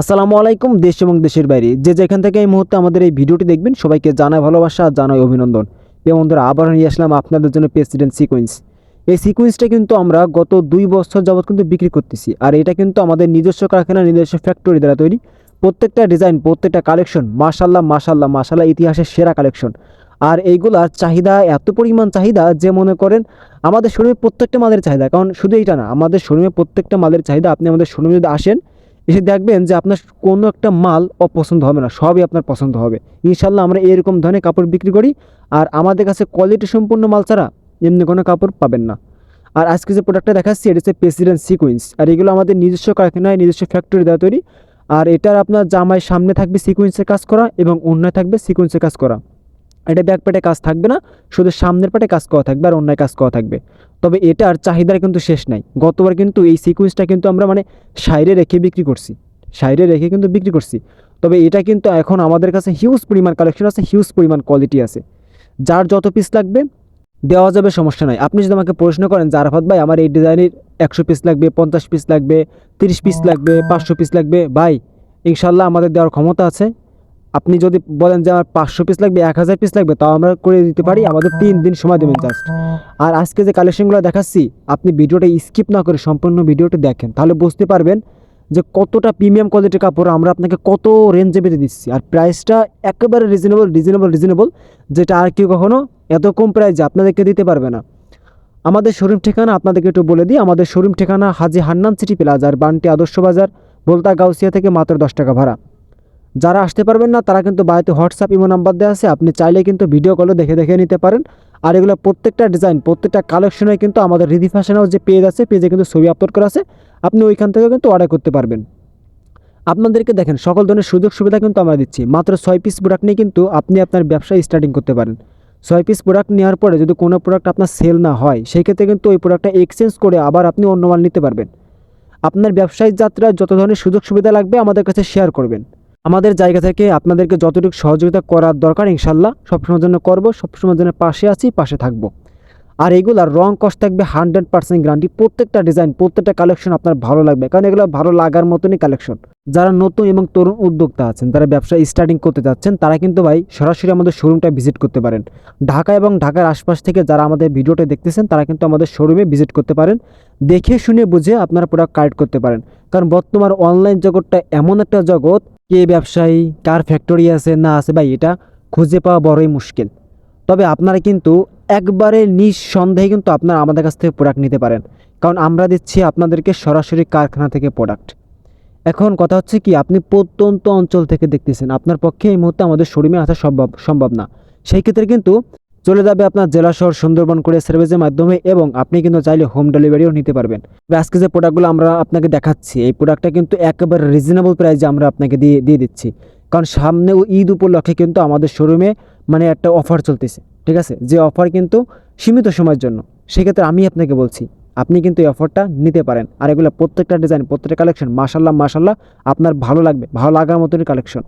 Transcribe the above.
আসসালামু আলাইকুম, দেশ এবং দেশের বাইরে। যে যেখান থেকে এই মুহূর্তে আমাদের এই ভিডিওটি দেখবেন, সবাইকে জানাই ভালোবাসা জানাই অভিনন্দন। প্রিয় বন্ধুরা আবার নিয়ে আসলাম আপনাদের জন্য প্রেসিডেন্ট সিকোয়েন্স এই সিকোয়েন্সটা কিন্তু আমরা গত দুই বছর যাবৎ কিন্তু বিক্রি করতেছি। আর এটা কিন্তু আমাদের নিজস্ব কারখানা, নিজস্ব ফ্যাক্টরি দ্বারা তৈরি। প্রত্যেকটা ডিজাইন প্রত্যেকটা কালেকশন মাশাল্লাহ মাশাল্লাহ মাশাল্লাহ ইতিহাসের সেরা কালেকশন আর এইগুলার চাহিদা, এত পরিমাণ চাহিদা যে মনে করেন আমাদের শোরুমে প্রত্যেকটা মালের চাহিদা। কারণ শুধু এইটা না, আমাদের শোরুমে প্রত্যেকটা মালের চাহিদা, আপনি আমাদের শোরুমে যদি আসেন এসে দেখবেন যে আপনার কোনো একটা মাল অপছন্দ হবে না, সবই আপনার পছন্দ হবে। ইনশাল্লাহ আমরা এরকম ধরনের কাপড় বিক্রি করি, আর আমাদের কাছে কোয়ালিটি সম্পূর্ণ মাল ছাড়া এমনি কোনো কাপড় পাবেন না। আর আজকে যে প্রোডাক্টটা দেখাচ্ছি, এটা হচ্ছে প্রেসিডেন্ট সিকুয়েন্স আর এগুলো আমাদের নিজস্ব কারখানায়, নিজস্ব ফ্যাক্টরি দেওয়া তৈরি। আর এটার আপনার জামায় সামনে থাকবে সিকুয়েন্সের কাজ করা এবং অন্যায় থাকবে সিকুয়েন্সের কাজ করা। এটা ব্যাক পেটে কাজ থাকবে না শুধু সামনের পাটে কাজ করা থাকবে আর অন্যায় কাজ করা থাকবে। তবে এটার চাহিদার কিন্তু শেষ নাই। গতবার কিন্তু এই সিকুয়েন্সটা কিন্তু আমরা মানে সাইডে রেখে বিক্রি করছি। সাইডে রেখে কিন্তু বিক্রি করছি। তবে এটা কিন্তু এখন আমাদের কাছে হিউজ পরিমাণ কালেকশন আছে হিউজ পরিমাণ কোয়ালিটি আছে। যার যত পিস লাগবে দেওয়া যাবে সমস্যা নাই। আপনি যদি আমাকে প্রশ্ন করেন যে আরাফাত ভাই আমার এই ডিজাইনের একশো পিস লাগবে পঞ্চাশ পিস লাগবে তিরিশ পিস লাগবে পাঁচশো পিস লাগবে ভাই ইনশাল্লাহ আমাদের দেওয়ার ক্ষমতা আছে। আপনি যদি বলেন যে আমার পাঁচশো পিস লাগবে, এক হাজার পিস লাগবে, তাও আমরা করে দিতে পারি, আমাদের তিন দিন সময় দেবেন জাস্ট আর আজকে যে কালেকশনগুলো দেখাচ্ছি, আপনি ভিডিওটা স্কিপ না করে সম্পূর্ণ ভিডিওটা দেখেন, তাহলে বুঝতে পারবেন যে কতটা প্রিমিয়াম কোয়ালিটির কাপড় আমরা আপনাকে কত রেঞ্জে বেঁধে দিচ্ছি। আর প্রাইসটা একেবারে রিজনেবল রিজনেবল রিজনেবল যেটা আর কেউ কখনো এত কম প্রাইসে আপনাদেরকে দিতে পারবে না। আমাদের শোরুম ঠিকানা আপনাদেরকে একটু বলে দিই, আমাদের শোরুম ঠিকানা হাজি হান্নান সিটি প্লাজার বান্টি আদর্শ বাজার, বলতা গাউসিয়া থেকে মাত্র দশ টাকা ভাড়া। যারা আসতে পারবেন না, তারা কিন্তু বাড়িতে হোয়াটসঅ্যাপ ইমো নাম্বার দেওয়া আছে। আপনি চাইলে কিন্তু ভিডিও কলও দেখে দেখে নিতে পারেন। আর এগুলো প্রত্যেকটা ডিজাইন প্রত্যেকটা কালেকশনে কিন্তু আমাদের রিদি ফ্যাশনেও যে পেজ আছে পেজে কিন্তু ছবি আপলোড করা আছে। আপনি ওইখান থেকেও কিন্তু অর্ডার করতে পারবেন। আপনাদেরকে দেখেন, সকল ধরনের সুযোগ সুবিধা কিন্তু আমরা দিচ্ছি। মাত্র ছয় পিস প্রোডাক্ট নিয়ে কিন্তু আপনি আপনার ব্যবসা স্টার্টিং করতে পারেন। ছয় পিস প্রোডাক্ট নেওয়ার পরে যদি কোনো প্রোডাক্ট আপনার সেল না হয় সেই ক্ষেত্রে কিন্তু ওই প্রোডাক্টটা এক্সচেঞ্জ করে আবার আপনি অন্য মাল নিতে পারবেন। আপনার ব্যবসায়িক যাত্রায় যত ধরনের সুযোগ সুবিধা লাগবে আমাদের কাছে শেয়ার করবেন। আমাদের জায়গা থেকে আপনাদেরকে যতটুকু সহযোগিতা করার দরকার ইনশাল্লাহ সবসময়ের জন্য করব, সবসময়ের জন্য পাশে আছি, পাশে থাকব। আর এগুলার রং কষ্ট থাকবে হান্ড্রেড পার্সেন্ট গ্যারান্টি প্রত্যেকটা ডিজাইন প্রত্যেকটা কালেকশন আপনার ভালো লাগবে, কারণ এগুলো ভালো লাগার মতনই কালেকশন যারা নতুন এবং তরুণ উদ্যোক্তা আছেন, যারা ব্যবসা স্টার্টিং করতে যাচ্ছেন, তারা কিন্তু ভাই সরাসরি আমাদের শোরুমটা ভিজিট করতে পারেন। ঢাকা এবং ঢাকার আশপাশ থেকে যারা আমাদের ভিডিওটা দেখতেছেন, তারা কিন্তু আমাদের শোরুমে ভিজিট করতে পারেন। দেখে শুনে বুঝে আপনারা প্রোডাক্ট কালেক্ট করতে পারেন। কারণ বর্তমান অনলাইন জগৎটা এমন একটা জগৎ কে ব্যবসায়ী, কার ফ্যাক্টরি আছে, না আছে, ভাই, এটা খুঁজে পাওয়া বড়ই মুশকিল। তবে আপনারা কিন্তু একবারে নিঃসন্দেহে কিন্তু আপনারা আমাদের কাছ থেকে প্রোডাক্ট নিতে পারেন। কারণ আমরা দিচ্ছি আপনাদেরকে সরাসরি কারখানা থেকে প্রোডাক্ট এখন কথা হচ্ছে কি, আপনি প্রত্যন্ত অঞ্চল থেকে দেখতেছেন। আপনার পক্ষে এই মুহূর্তে আমাদের শোরুমে আসা সম্ভব সম্ভব না। সেই ক্ষেত্রে কিন্তু চলে যাবে আপনার জেলা শহর সুন্দরবন করে সার্ভিসের মাধ্যমে এবং আপনি কিন্তু চাইলে হোম ডেলিভারিও নিতে পারবেন। আজকে যে প্রোডাক্টগুলো আমরা আপনাকে দেখাচ্ছি, এই প্রোডাক্টটা কিন্তু একেবারে রিজনেবল প্রাইসে আমরা আপনাকে দিয়ে দিয়ে দিচ্ছি। কারণ সামনে ঈদ উপলক্ষে কিন্তু আমাদের শোরুমে মানে একটা অফার চলতেছে, ঠিক আছে? যে অফার কিন্তু সীমিত সময়ের জন্য। সেক্ষেত্রে আমি আপনাকে বলছি, আপনি কিন্তু এই অফারটা নিতে পারেন। আর এগুলো প্রত্যেকটা ডিজাইন প্রত্যেকটা কালেকশন মাসাল্লাহ মাসাল্লাহ আপনার ভালো লাগবে, ভালো লাগার মতনই কালেকশন